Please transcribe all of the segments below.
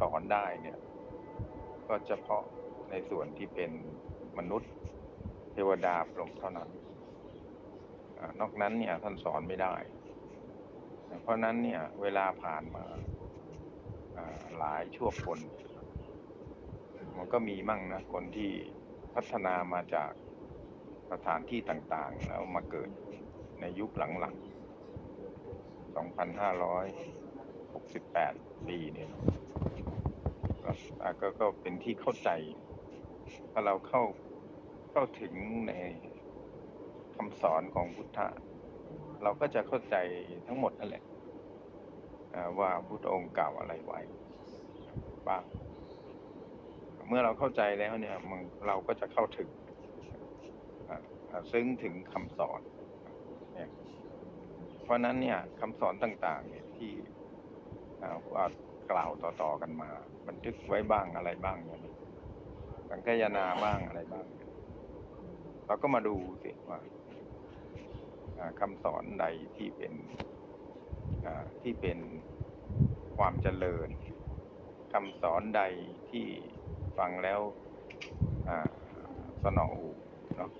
สอนได้เนี่ย ก็เฉพาะในส่วนที่เป็นมนุษย์ เทวดาพรหมเท่านั้นอนอกนั้นเนี่ยท่านสอนไม่ได้ เพราะนั้นเนี่ย เวลาผ่านมาอ่าหลายชั่วคน มันก็มีมั่งนะ คนที่พัฒนามาจากสถานที่ต่างๆ แล้วมาเกิดในยุคหลังๆ 2,568 ปีเนี่ย ก็ก็เป็นที่เข้าใจถ้าเราเข้าเข้าถึงในคำสอนของพุทธะ เราก็จะเข้าใจทั้งหมดนั่นแหละว่าพุทธองค์กล่าวอะไรไว้บ้างเมื่อเราเข้าใจแล้วเนี่ยมันเราก็จะเข้าถึงซึ้งถึงคำสอนเนี่ยเพราะนั้นเนี่ยคำสอนต่าง ๆ เนี่ยที่ ว่ากล่าวต่อๆกันมา บันทึกไว้บ้างอะไรบ้างเนี่ยสังคายนาบ้างอะไรบ้าง เราก็มาดูสิว่าคำสอนใดที่เป็นที่เป็นความเจริญคำสอนใดที่ฟังแล้วสนองหูเนาะ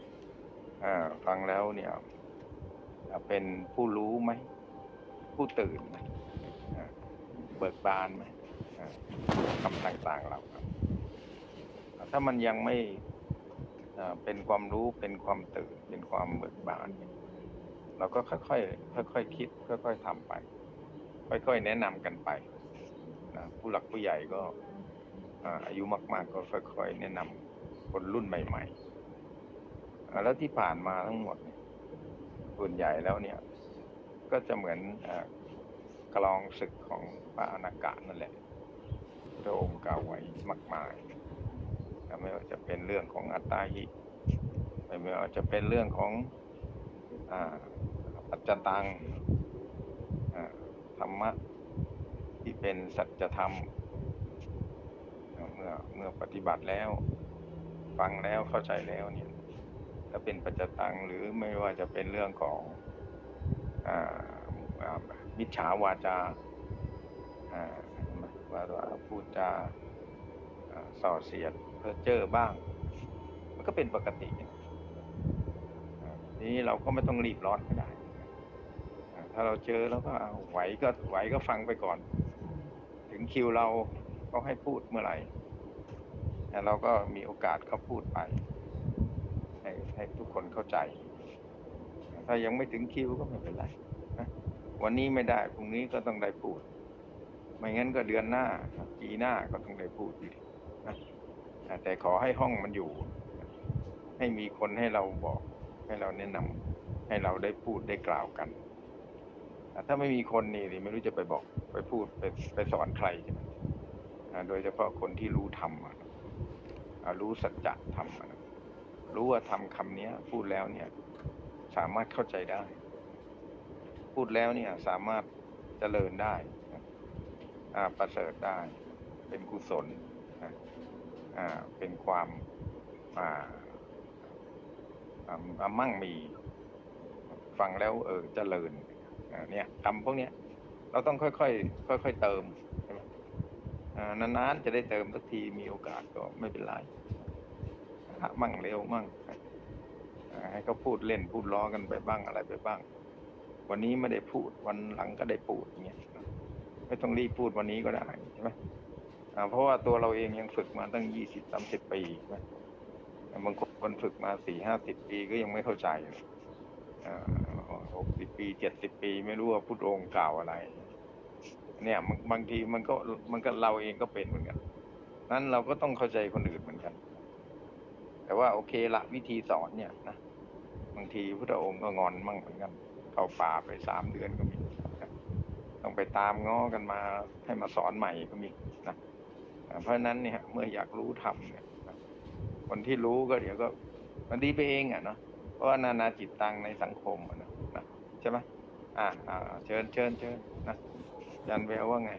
อ่าฟังแล้วเนี่ย เป็นผู้รู้ไหม ผู้ตื่นไหม เบิกบานไหมคำต่างๆเราครับ ถ้ามันยังไม่เป็นความรู้เป็นความตื่นเป็นความเบิกบานเนี่เราก็ค่อยๆค่อยๆคิด ค่อยๆทำไป ค่อยๆแนะนำกันไปนะผู้หลักผู้ใหญ่ก็อายุมาก ๆ ก็ค่อยๆแนะนำคนรุ่นใหม่ ๆ แล้วที่ผ่านมาทั้งหมดส่วนใหญ่แล้วเนี่ย ก็จะเหมือน กลองศึกของพระอนาคานั่นแหละพระองค์กล่าวไว้มากมายไม่ว่าจะเป็นเรื่องของอัตตาหิไม่ว่าจะเป็นเรื่องของปัจจตังธรรมะที่เป็นสัจธรรม เมื่อเมื่อปฏิบัติแล้ว ฟังแล้วเข้าใจแล้วเนี่ยถ้าเป็นปัจจตังหรือไม่ว่าจะเป็นเรื่องของอ่า มิจฉาวาจาว่าพูดจาส่อเสียดเพ้อเจ้อบ้าง มันก็เป็นปกติทีนี้เราก็ไม่ต้องรีบร้อนก็ได้ ถ้าเราเจอแล้วก็เอาไหวก็ไหวก็ฟังไปก่อน ถึงคิวเราก็ให้พูดเมื่อไหร่แล้วเราก็มีโอกาสก็พูดไป ให้ให้ทุกคนเข้าใจ ถ้ายังไม่ถึงคิวก็ไม่เป็นไรนะ วันนี้ไม่ได้พรุ่งนี้ก็ต้องได้พูด ไม่งั้นก็เดือนหน้าปีหน้าก็ต้องได้พูดอยู่ดีนะแต่ขอให้ห้องมันอยู่ ให้มีคนให้เราบอก ให้เราแนะนำให้เราได้พูดได้กล่าวกันถ้าไม่มีคนนี่ไม่รู้จะไปบอกไปพูดไปไปสอนใครใช่ไหมโดยเฉพาะคนที่รู้ธรรมรู้สัจจะธรรมรู้ว่าทำคำนี้พูดแล้วเนี่ย สามารถเข้าใจได้ พูดแล้วเนี่ยสามารถเจริญได้อ่าประเสริฐได้ เป็นกุศลอ่าเป็นความอ่ามั่งมีฟังแล้วเออเจริญเนี่ยคำพวกเนี้ยเราต้องค่อยๆค่อยๆเติมนานๆจะได้เติมสักทีมีโอกาสก็ไม่เป็นไรมั่งเร็วมั่งให้เขาพูดเล่นพูดล้อกันไปบ้างอะไรไปบ้าง วันนี้ไม่ได้พูดวันหลังก็ได้พูดเงี้ยไม่ต้องรีบพูดวันนี้ก็ได้ใช่ไหมเพราะว่าตัวเราเองยังฝึกมาตั้งยี่สิบสามสิบปีใช่ไหมบางคนฝึกมาสี่ห้าสิบปีก็ยังไม่เข้าใจหกสิบปีเจ็ดสิบปีไม่รู้ว่าพุทธองค์กล่าวอะไร เนี่ยบางบางทีมันก็มันก็เราเองก็เป็นเหมือนกัน นั้นเราก็ต้องเข้าใจคนอื่นเหมือนกัน แต่ว่าโอเคละวิธีสอนเนี่ยนะบางทีพระองค์ก็งอนมั่งเหมือนกัน เข้าป่าไปสามเดือนก็มีต้องไปตามง้อกันมาให้มาสอนใหม่ก็มีนะเพราะนั้นเนี่ย เมื่ออยากรู้ธรรมเนี่ยคนที่รู้ก็เดี๋ยวก็ มันดีไปเองอะเนาะเพราะว่านานาจิตตังในสังคมอะนะนะใช่ไหมอ่าอ่าเชิญเชิญเชิญนะยันแววว่าไง